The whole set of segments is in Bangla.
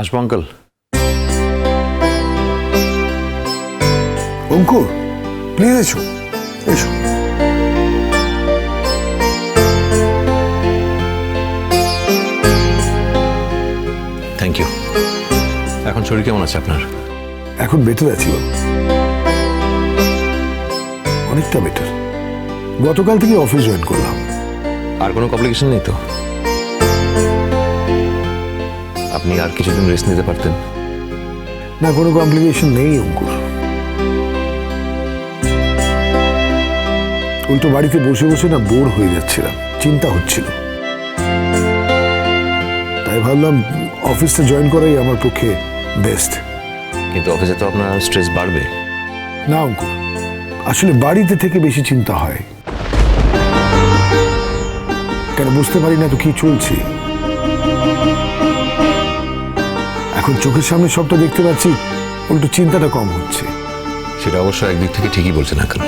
আসব আঙ্কেল অঙ্কুর প্লিজ এসো এসো। থ্যাংক ইউ এখন শরীর কেমন আছে আপনার? এখন বেটার আছি অনেকটা বেটার গতকাল থেকে অফিস জয়েন করলাম। আর কোনো কমপ্লিকেশন নেই তো? আপনি আর কিছুদিন রেস্ট নিতে পারতেন। না কোনো কমপ্লিকেশন নেই অঙ্কুর। উল্টো বাড়িতে বসে বসে না বোর হয়ে যাচ্ছিলাম চিন্তা হচ্ছিল। তাই ভাবলাম অফিসটা জয়েন করাই আমার পক্ষে বেস্ট কিন্তু অফিসে তো আপনার স্ট্রেস বাড়বে। না অঙ্কুর আসলে বাড়িতে থেকে বেশি চিন্তা হয়। কেন বুঝতে পারি না তো কি চলছে। এখন চোখের সামনে সবটা দেখতে পাচ্ছি উল্টো চিন্তাটা কম হচ্ছে। সেটা অবশ্য একদিক থেকে ঠিকই বলছেন আঙ্কেল।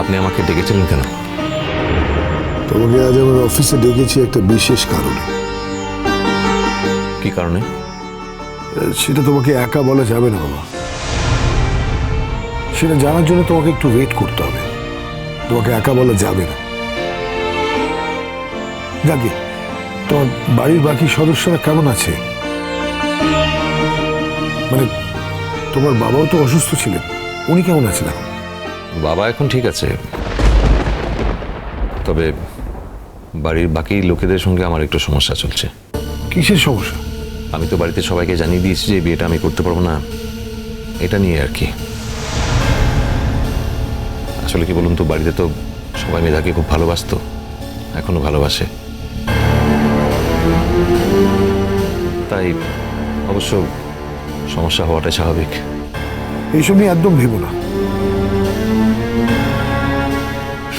আপনি আমাকে ডেকেছিলেন কেন? তোমাকে আজ আমার অফিসে ডেকেছি একটা বিশেষ কারণে। কি কারণে? সেটা তোমাকে একা বলা যাবে না বাবা। সেটা জানার জন্য তোমাকে একটু ওয়েট করতে হবে। তোমাকে একা বলা যাবে না। যাকে তোমার বাড়ির বাকি সদস্যরা কেমন আছে? মানে তোমার বাবাও তো অসুস্থ ছিলেন। উনি কেমন আছেন এখন? বাবা এখন ঠিক আছে। তবে বাড়ির বাকি লোকেদের সঙ্গে আমার একটু সমস্যা চলছে। কিসের সমস্যা? আমি তো বাড়িতে সবাইকে জানিয়ে দিয়েছি যে বিয়েটা আমি করতে পারব না। এটা নিয়ে আর কি। আসলে কি বলুন তো বাড়িতে তো সবাই মেধাকে খুব ভালোবাসতো এখনও ভালোবাসে। তাই অবশ্য সমস্যা হওয়াটাই স্বাভাবিক। এইসব নিয়ে একদম ভেবো না।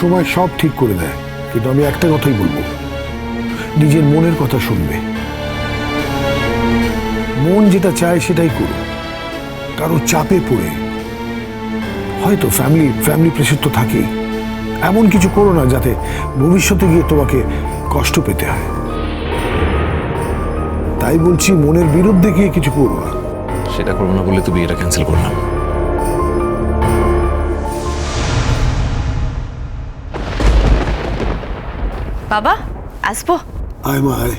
সময় সব ঠিক করে দেয়, কিন্তু আমি একটা কথাই বলব। নিজের মনের কথা শুনবে। মন যেটা চায় সেটাই করো কারও চাপে পড়ে। হয়তো ফ্যামিলি ফ্যামিলি প্রেশার তো থাকেই। এমন কিছু করো না যাতে ভবিষ্যতে গিয়ে তোমাকে কষ্ট পেতে হয়। তাই বলছি, মনের বিরুদ্ধে গিয়ে কিছু করো না। সেটা করব না বলে তুমি এটা ক্যান্সেল করলাম বাবা আসব? আয় মা আয়।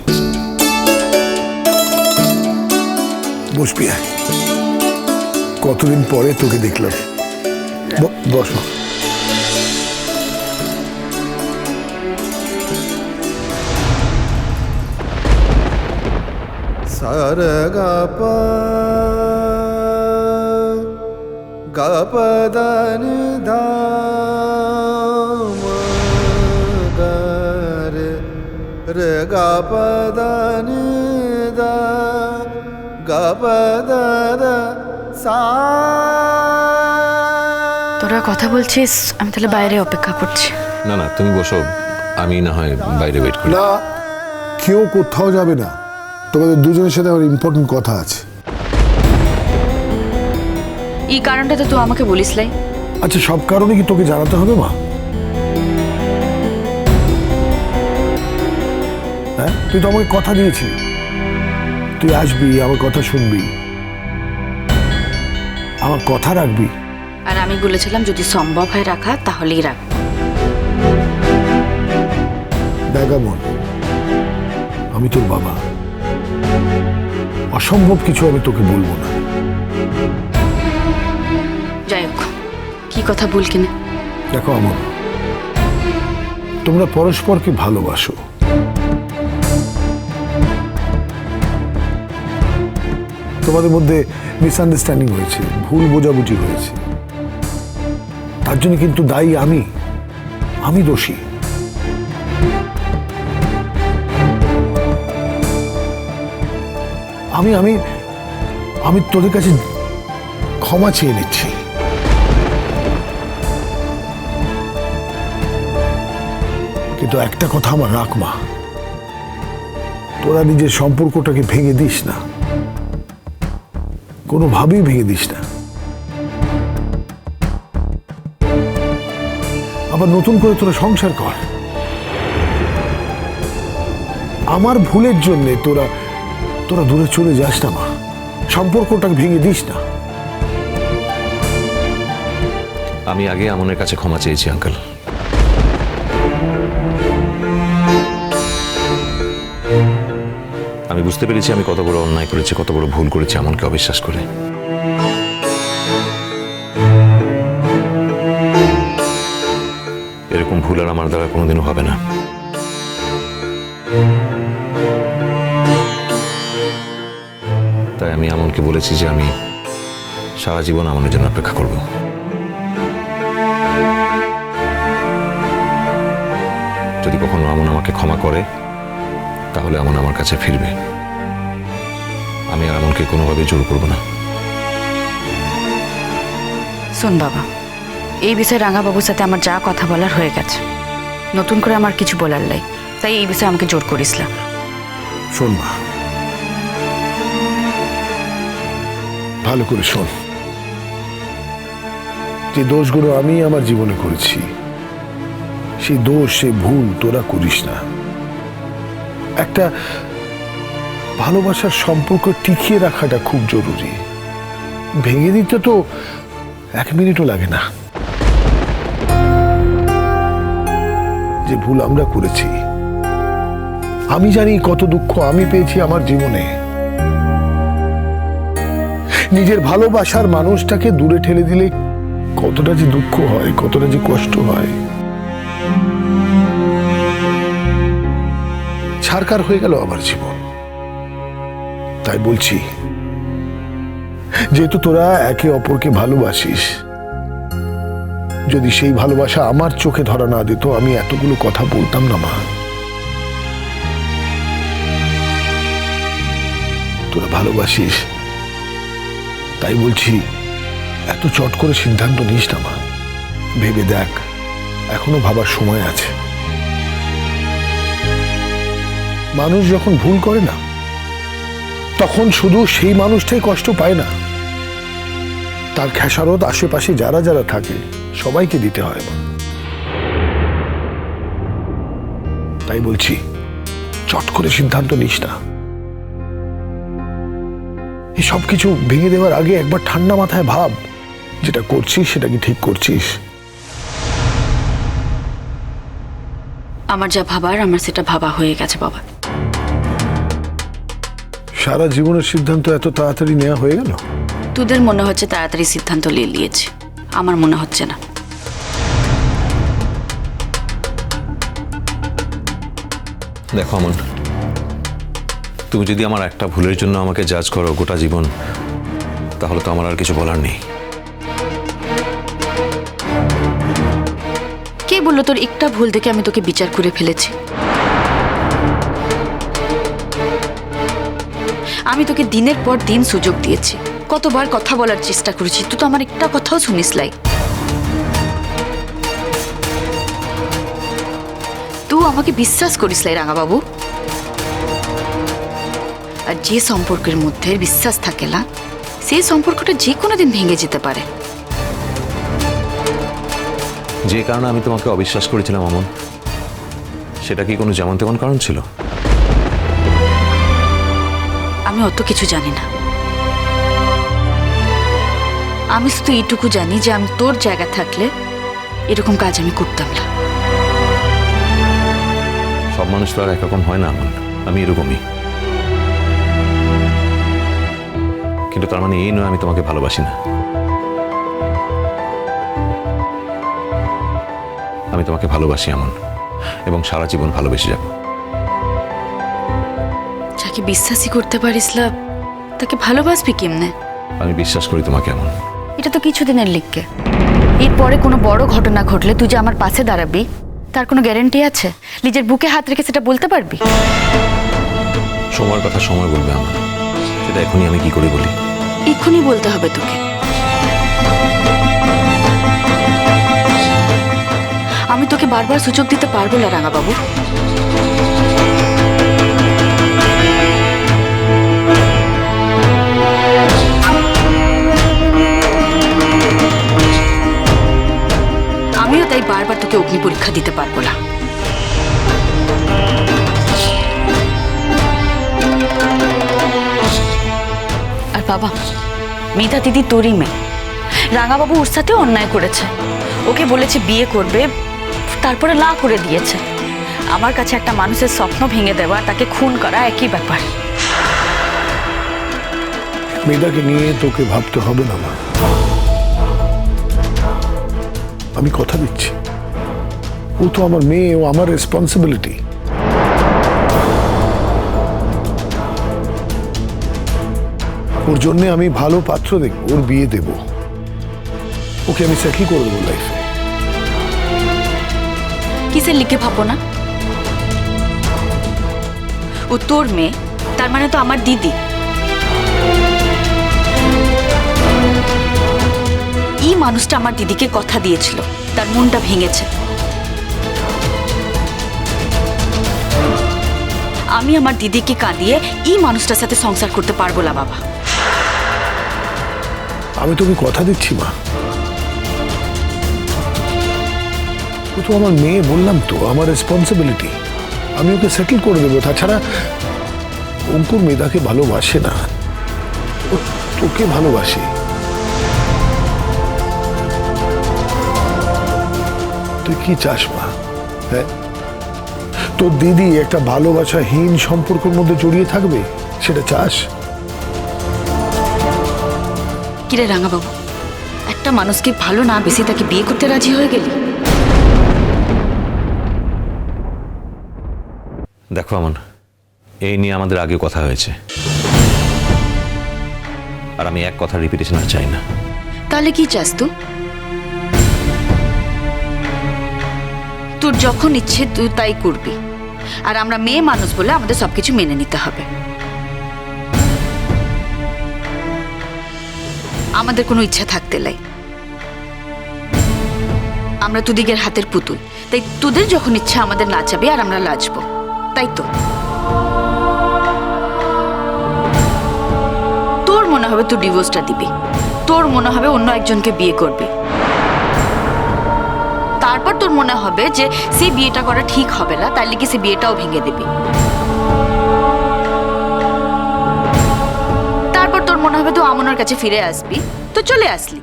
বসবি আয়। কতদিন পরে তোকে দেখলাম। বসো বস সার গাপ। গপদন ধাম। গর রে গপদন দা। গপদর সা। তোরা কথা বলছিস আমি তাহলে বাইরে অপেক্ষা করছি। না না তুমি বসো আমি না হয় বাইরে ওয়েট করি। না কেউ কোথাও যাবে না। তোমাদের দুজনের সাথে আমার ইম্পর্টেন্ট কথা আছে। এই কারণটা তো তুই আমাকে বলিস লাই। আচ্ছা সব কারণে কি তোকে জানাতে হবে মা? হ্যাঁ? তুই তো আমাকে কথা দিয়েছিলি। তুই আসবি আমার কথা শুনবি। আমার কথা রাখবি। আর আমি বলেছিলাম যদি সম্ভব হয় রাখা তাহলেই রাখ। দেখামন আমি তোর বাবা। অসম্ভব কিছু আমি তোকে বলব না। যাই হোক কি কথা বল কিনা? দেখো আমন তোমরা পরস্পরকে ভালোবাসো। তোমাদের মধ্যে মিসআন্ডারস্ট্যান্ডিং হয়েছে ভুল বোঝাবুঝি হয়েছে। তার জন্য কিন্তু দায়ী আমি আমি দোষী। আমি আমি আমি তোদের কাছে ক্ষমা চেয়ে নিচ্ছি। কিন্তু একটা কথা আমার রাখ, মা। তোরা নিজের সম্পর্কটাকে ভেঙে দিস না। কোনোভাবেই ভেঙে দিস না। আবার নতুন করে তোরা সংসার কর। আমার ভুলের জন্যে তোরা তোরা দূরে চলে যাস না, মা। সম্পর্কটাকে ভেঙে দিস না। আমি আগে আমনের কাছে ক্ষমা চেয়েছি, আঙ্কেল। আমি বুঝতে পেরেছি আমি কত বড় অন্যায় করেছি, কত বড় ভুল করেছি আমনকে অবিশ্বাস করে। এরকম ভুল আর আমার দ্বারা কোনোদিনও হবে না। আমি আমনকে বলেছি যে আমি সারা জীবন আমনের জন্য অপেক্ষা করব। যদি কখনো আমন আমাকে ক্ষমা করে তাহলে আমন আমার কাছে ফিরবে। আমি আর আমনকে কোনোভাবে জোর করব না। শোন বাবা এই বিষয়ে রাঙাবাবুর সাথে আমার যা কথা বলার হয়ে গেছে। নতুন করে আমার কিছু বলার নাই তাই এই বিষয়ে আমাকে জোর করিস না। শোন মা ভালো করে শোন। যে দোষগুলো আমি আমার জীবনে করেছি সেই দোষ সেই ভুল তোরা করিস না। একটা ভালোবাসার সম্পর্ক টিকিয়ে রাখাটা খুব জরুরি। ভেঙে দিতে তো এক মিনিটও লাগে না। যে ভুল আমরা করেছি, আমি জানি কত দুঃখ আমি পেয়েছি আমার জীবনে। নিজের ভালোবাসার মানুষটাকে দূরে ঠেলে দিলে কতটা যে দুঃখ হয়, কতটা যে কষ্ট হয়। ছারকার হয়ে গেল আমার জীবন। তাই বলছি, যেহেতু তোরা একে অপরকে ভালোবাসিস, যদি সেই ভালোবাসা আমার চোখে ধরা না দিত, আমি এতগুলো কথা বলতাম না, মা। তোরা ভালোবাসিস তাই বলছি, এত চট করে সিদ্ধান্ত নিস না মা। ভেবে দেখ, এখনও ভাবার সময় আছে। মানুষ যখন ভুল করে না, তখন শুধু সেই মানুষটাই কষ্ট পায় না। তার খেসারত আশেপাশে যারা যারা থাকে, সবাইকে দিতে হয় মা। তাই বলছি, চট করে সিদ্ধান্ত নিস না। সব কিছু ভেঙে দেওয়ার আগে একবার ঠান্ডা মাথায় ভাব যেটা করছিস সেটা কি ঠিক করছিস? আমার যা ভাবার আমার সেটা ভাবা হয়ে গেছে বাবা। সারা জীবনের সিদ্ধান্ত এত তাড়াতাড়ি নেওয়া হয়ে গেল? তোদের মনে হচ্ছে তাড়াতাড়ি সিদ্ধান্ত নিয়ে নিয়েছে। আমার মনে হচ্ছে না। দেখো আমন তুমি যদি আমার একটা ভুলের জন্য আমাকে জাজ করো গোটা জীবন, তাহলে তো আমার আর কিছু বলার নেই। কে বলল তোর একটা ভুল দেখে আমি তোকে বিচার করে ফেলেছি? আমি তোকে দিনের পর দিন সুযোগ দিয়েছি। কতবার কথা বলার চেষ্টা করেছি, তুই তো আমার একটা কথাও শুনিস লাই তুই আমাকে বিশ্বাস করিস লাই রাঙাবাবু। আর যে সম্পর্কের মধ্যে বিশ্বাস থাকে না সেই সম্পর্কটা যে কোনো দিন ভেঙে যেতে পারে। যে কারণে আমি তোমাকে অবিশ্বাস করেছিলাম অমন। সেটা কি কোনো যেমন তেমন কারণ ছিল? আমি অত কিছু জানি না। আমি শুধু এইটুকু জানি যে আমি তোর জায়গা থাকলে এরকম কাজ আমি করতাম না। সব মানুষ তো আর একরকম হয় না আমি এরকমই। কিন্তু তার মানে এই নয় আমি তোমাকে ভালোবাসি না। আমি তোমাকে ভালোবাসি এমন এবং সারা জীবন ভালোবেসে যাব। যাকে বিশ্বাসই করতে পারিস না তাকে ভালোবাসবি কেমনে? আমি বিশ্বাস করি তোমাকে এমন। এটা তো কিছুদিনের লিখকে। এরপরে কোনো বড় ঘটনা ঘটলে তুই যে আমার পাশে দাঁড়াবি তার কোনো গ্যারেন্টি আছে? নিজের বুকে হাত রেখে সেটা বলতে পারবি? সময়ের কথা সময় বলবে আমার সেটা এখনই আমি কি করে বলি? এক্ষুনি বলতে হবে তোকে। আমি তোকে বারবার সুযোগ দিতে পারব না রাঙাবাবু। বাবা, মিতা দিদি তোরই মেয়ে। রাঙাবাবু ওর সাথে অন্যায় করেছে। ওকে বলেছে বিয়ে করবে, তারপরে না করে দিয়েছে। আমার কাছে একটা মানুষের স্বপ্ন ভেঙে দেওয়া, তাকে খুন করা একই ব্যাপার। মেয়েটাকে নিয়ে তোকে ভাবতে হবে না, মা। আমি কথা দিচ্ছি। ও তো আমার মেয়ে, ও আমার রেসপন্সিবিলিটি ওর জন্য আমি ভালো পাত্র দেখব, ওর বিয়ে দেব। ওকে আমি সেটল করে দেবো লাইফে কিসের লিখে ভাবো না ও তোর মেয়ে, তার মানে তো আমার দিদি। এই মানুষটা আমার দিদিকে কথা দিয়েছিল, তার মনটা ভেঙেছে। আমি আমার দিদিকে কাঁদিয়ে এই মানুষটার সাথে সংসার করতে পারব না, বাবা। আমি তোকে কথা দিচ্ছি, মা। ও তো আমার মেয়ে, বললাম তো, আমার রেসপন্সিবিলিটি আমি ওকে সেটেল করে দেবো। তাছাড়া, অঙ্কুর মেয়েদাকে ভালোবাসে না। ও তোকে ভালোবাসে। তুই কি চাস, মা? হ্যাঁ? তোর দিদি একটা ভালোবাসাহীন সম্পর্কের মধ্যে জড়িয়ে থাকবে? সেটা চাস? কিরে রাঙাবাবু একটা মানুষকে ভালো না বেশি তাকে বিয়ে করতে রাজি হয়ে গেলি? দেখো আমন এই নিয়ে আমাদের আগে কথা হয়েছে। আর আমি এক কথা রিপিটেশন আর চাই না। তাহলে কি চাস তুই? তোর যখন ইচ্ছে তুই তাই করবি। আর আমরা মেয়ে মানুষ বলে আমাদের সবকিছু মেনে নিতে হবে। আমাদের কোনো ইচ্ছা থাকতে লাই। আমরা তুদিগের হাতের পুতুল। তাই তোদের যখন ইচ্ছা আমাদের নাচাবে আর আমরা লাজবো তাই তো? তোর মনে হবে তুই ডিভোর্সটা দিবি। তোর মনে হবে অন্য একজনকে বিয়ে করবি। তারপর তোর মনে হবে যে সে বিয়েটা করা ঠিক হবে না, তার লিগে সে বিয়েটাও ভেঙে দিবি। হবে তুই আমনের কাছে ফিরে আসবি। তো চলে আসলি।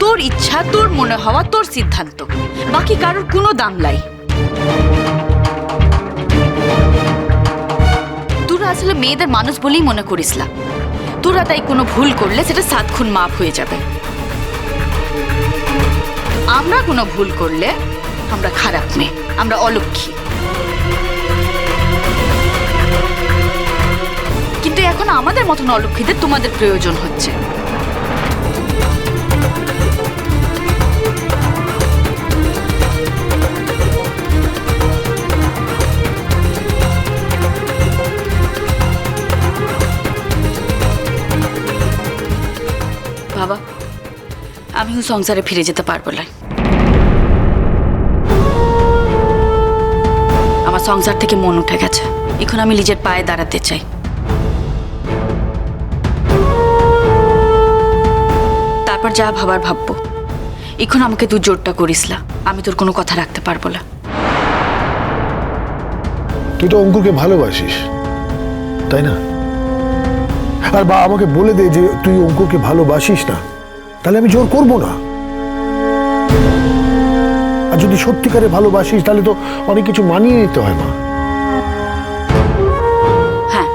তোর ইচ্ছা, তোর মনে হওয়া, তোর সিদ্ধান্ত। বাকি কারোর কোনো দাম নাই। তোরা আসলে মেয়েদের মানুষ বলেই মনে করিস না। তোরা তাই কোনো ভুল করলে সেটা সাত খুন মাপ হয়ে যাবে। আমরা কোনো ভুল করলে আমরা খারাপ মেয়ে, আমরা অলক্ষী। মতন অলক্ষীদের তোমাদের প্রয়োজন হচ্ছে। বাবা, আমিও সংসারে ফিরে যেতে পারব না। আমার সংসার থেকে মন উঠে গেছে। এখন আমি নিজের পায়ে দাঁড়াতে চাই। যা ভাবার ভাববো। এখন আমাকে তুই জোরটা করিস না। আমি তোর কোনো কথা রাখতে পারব না। তুই তো অঙ্কুরকে ভালোবাসিস তাই না? আর বা আমাকে বলে দে যে তুই অঙ্কুরকে ভালোবাসিস না তাহলে আমি জোর করব না। আর যদি সত্যিকারে ভালোবাসিস তাহলে তো অনেক কিছু মানিয়ে নিতে হয় মা। হ্যাঁ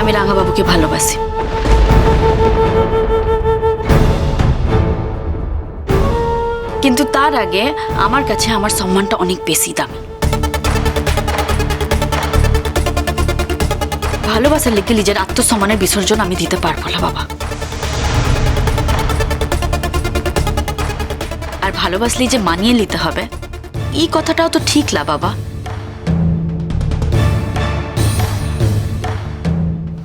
আমি রাঙাবাবুকে ভালোবাসি। কিন্তু তার আগে আমার কাছে আমার সম্মানটা অনেক বেশি দামি। ভালোবাসার লিখে নিজের আত্মসম্মানের বিসর্জন আমি দিতে পারব না, বাবা। আর ভালোবাসলেই যে মানিয়ে নিতে হবে, এই কথাটাও তো ঠিক না, বাবা।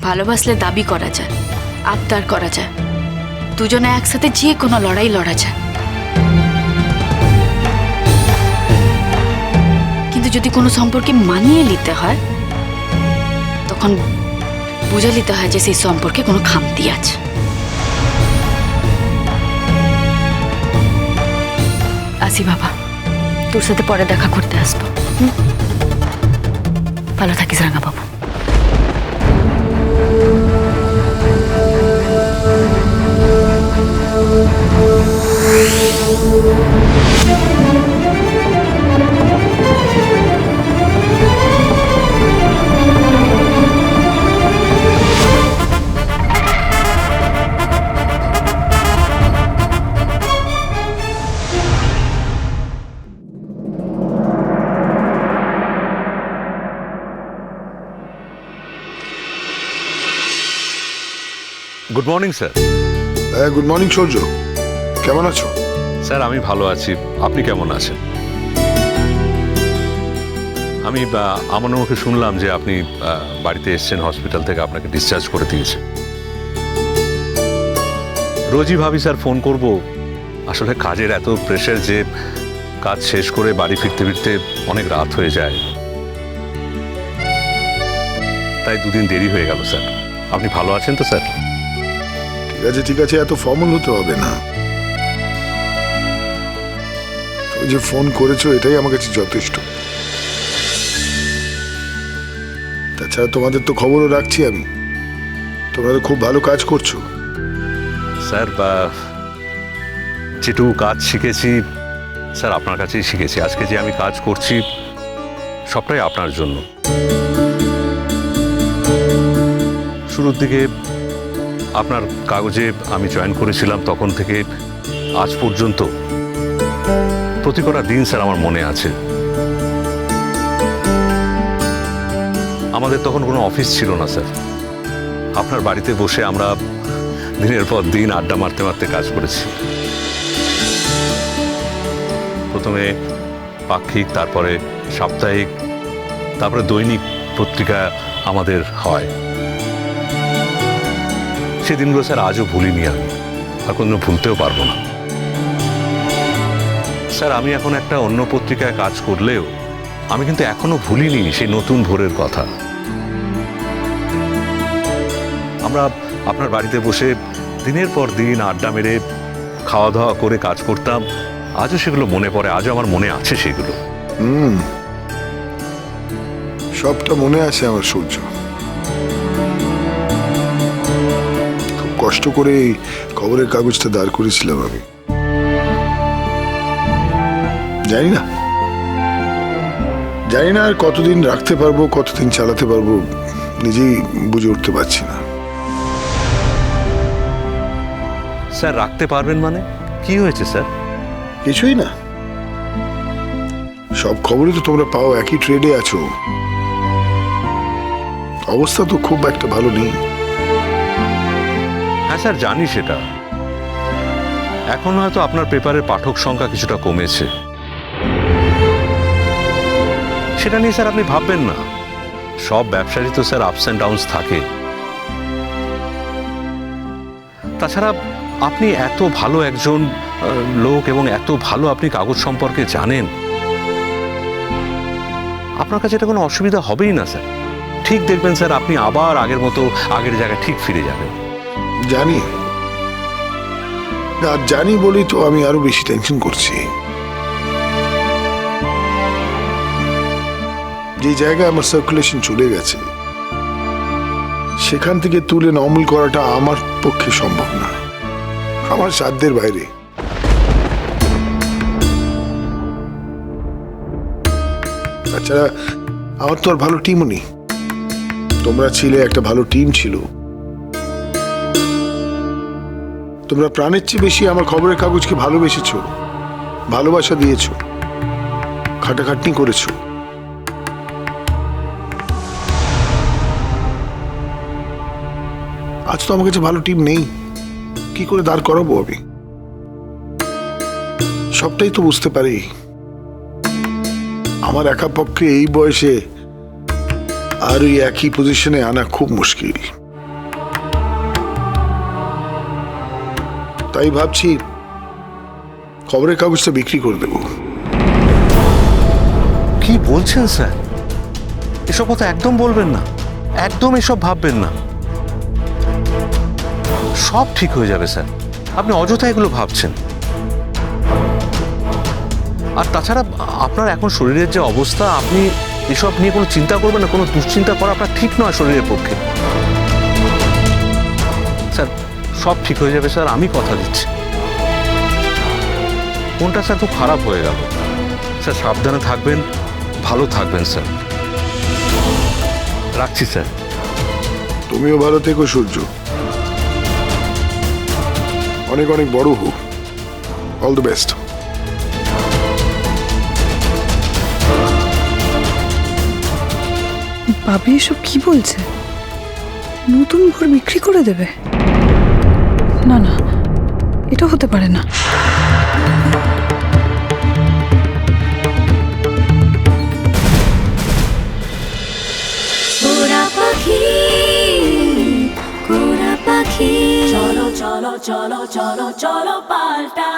ভালোবাসলে দাবি করা যায়, আবদার করা যায়। দুজনে একসাথে যে কোনো লড়াই লড়া যায়। যদি কোনো সম্পর্কে মানিয়ে নিতে হয়, তখন বুঝে নিতে হয় যে সেই সম্পর্কে কোনো খামতি আছে। আসি বাবা, তোর সাথে পরে দেখা করতে আসব। ভালো থাকিস Rangababu Good morning sir good morning Surya কেমন আছো? স্যার আমি ভালো আছি। আপনি কেমন আছেন? আমি আমার মুখে শুনলাম যে আপনি বাড়িতে এসেছেন হসপিটাল থেকে আপনাকে ডিসচার্জ করে দিয়েছে। রোজই ভাবি স্যার ফোন করব। আসলে কাজের এত প্রেশার যে কাজ শেষ করে বাড়ি ফিরতে ফিরতে অনেক রাত হয়ে যায়। তাই দুদিন দেরি হয়ে গেল স্যার আপনি ভালো আছেন তো স্যার ঠিক আছে ঠিক আছে, এত ফর্মাল হতে হবে না। তুমি যে ফোন করেছ, এটাই আমার কাছে যথেষ্ট। তাছাড়া তোমাদের তো খবরও রাখছি আমি। তোমরা খুব ভালো কাজ করছ। স্যার, বা যেটুকু কাজ শিখেছি, স্যার, আপনার কাছেই শিখেছি। আজকে যে আমি কাজ করছি, সবটাই আপনার জন্য। শুরুর দিকে আপনার কাগজে আমি জয়েন করেছিলাম তখন থেকে আজ পর্যন্ত। প্রতি কটা দিন স্যার আমার মনে আছে। আমাদের তখন কোনো অফিস ছিল না স্যার। আপনার বাড়িতে বসে আমরা দিনের পর দিন আড্ডা মারতে মারতে কাজ করেছি। প্রথমে পাক্ষিক, তারপরে সাপ্তাহিক, তারপরে দৈনিক পত্রিকা আমাদের হয়। সে দিনগুলো স্যার আজও ভুলিনি আমি। আর কোনো ভুলতেও পারব না। স্যার, আমি এখন একটা অন্য পত্রিকায় কাজ করলেও আমি কিন্তু এখনও ভুলিনি সেই নতুন ভোরের কথা। আমরা আপনার বাড়িতে বসে দিনের পর দিন আড্ডা মেরে খাওয়া দাওয়া করে কাজ করতাম। আজও সেগুলো মনে পড়ে, আজও আমার মনে আছে সেগুলো। হুম। সবটা মনে আছে আমার সূর্য। কষ্ট করে এই খবরের কাগজটা দাঁড় করেছিলাম আমি। জানি না। জানি না আর কতদিন রাখতে পারব কতদিন চালাতে পারব নিজেই বুঝে উঠতে পারছি না। স্যার রাখতে পারবেন মানে? কি হয়েছে স্যার? কিছুই না। সব খবরই তো তোমরা পাও একই ট্রেডে আছো। অবস্থা তো খুব একটা ভালো নেই। স্যার, জানি সেটা। এখন হয়তো আপনার পেপারের পাঠক সংখ্যা কিছুটা কমেছে। সেটা নিয়ে স্যার আপনি ভাববেন না। সব ব্যবসারই তো স্যার আপস অ্যান্ড ডাউনস থাকে। তাছাড়া আপনি এত ভালো একজন লোক এবং এত ভালো আপনি কাগজ সম্পর্কে জানেন। আপনার কাছে এটা কোনো অসুবিধা হবেই না, স্যার। ঠিক দেখবেন, স্যার, আপনি আবার আগের মতো আগের জায়গায় ঠিক ফিরে যাবেন। জানি। আর জানি বলেই তো আমি আরও বেশি টেনশন করছি। যে জায়গায় আমার সার্কুলেশন চলে গেছে, সেখান থেকে তুলে নর্মাল করাটা আমার পক্ষে সম্ভব না। আমার সাধ্যের বাইরে। তাছাড়া আমার তো আর ভালো টিমও নেই। তোমরা ছিলে একটা ভালো টিম ছিল। তোমরা প্রাণের চেয়ে বেশি আমার খবরের কাগজকে ভালোবেসেছ, ভালোবাসা দিয়েছ, খাটাখাটনি করেছ। আজ তো আমার কাছে ভালো টিম নেই, কি করে দাঁড় করাবো আমি? সবটাই তো বুঝতে পারি। আমার একা পক্ষে এই বয়সে আর ওই একই পজিশনে আনা খুব মুশকিল। তাই ভাবছি খবরের কাগজটা বিক্রি করে দেবো। কি বলছেন, স্যার? এসব কথা একদম বলবেন না। একদম এসব ভাববেন না। সব ঠিক হয়ে যাবে, স্যার। আপনি অযথা এগুলো ভাবছেন। আর তাছাড়া আপনার এখন শরীরের যে অবস্থা, আপনি এসব নিয়ে কোনো চিন্তা করবেন না, কোনো দুশ্চিন্তা করা আপনার ঠিক নয় শরীরের পক্ষে। সব ঠিক হয়ে যাবে স্যার আমি কথা দিচ্ছি। কোনটা স্যার খুব খারাপ হয়ে গেল। স্যার সাবধানে থাকবেন ভালো থাকবেন স্যার। রাখছি স্যার। তুমিও ভালো থেকো সূর্য। অনেক অনেক বড় হোক অল দ্য বেস্ট বাবি এসব কি বলছে? নতুন ঘর বিক্রি করে দেবে? না না। এটা হতে পারে না। চলো চলো চলো চলো চলো পাল্টা